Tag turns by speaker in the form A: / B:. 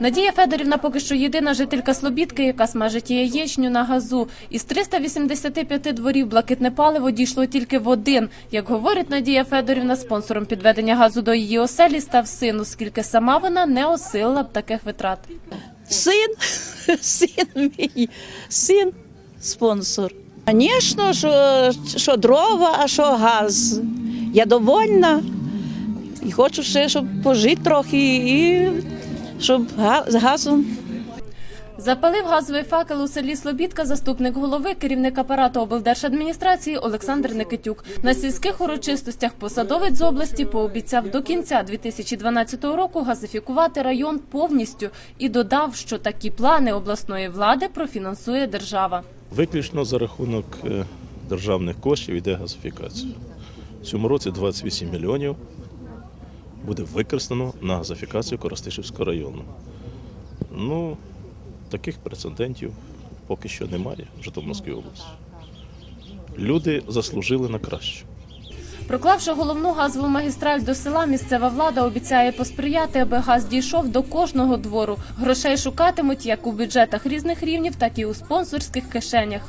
A: Надія Федорівна поки що єдина жителька Слобідки, яка смажить яєчню на газу. Із 385 дворів блакитне паливо дійшло тільки в один. Як говорить Надія Федорівна, спонсором підведення газу до її оселі став син, оскільки сама вона не осилила б таких витрат.
B: Син, син мій, син спонсор. Звісно, що, що дрова, а що газ. Я довольна і хочу ще, щоб пожити трохи, і щоб з газом.
A: Запалив газовий факел у селі Слобідка заступник голови, керівник апарату облдержадміністрації Олександр Никитюк. На сільських урочистостях посадовець з області пообіцяв до кінця 2012 року газифікувати район повністю і додав, що такі плани обласної влади профінансує держава.
C: Виключно за рахунок е, державних коштів йде газифікація. В цьому році 28 мільйонів буде використано на газифікацію Коростишівського району. Ну, таких прецедентів поки що немає в Житомирській області. Люди заслужили на краще.
A: Проклавши головну газову магістраль до села, місцева влада обіцяє посприяти, аби газ дійшов до кожного двору. Грошей шукатимуть як у бюджетах різних рівнів, так і у спонсорських кишенях.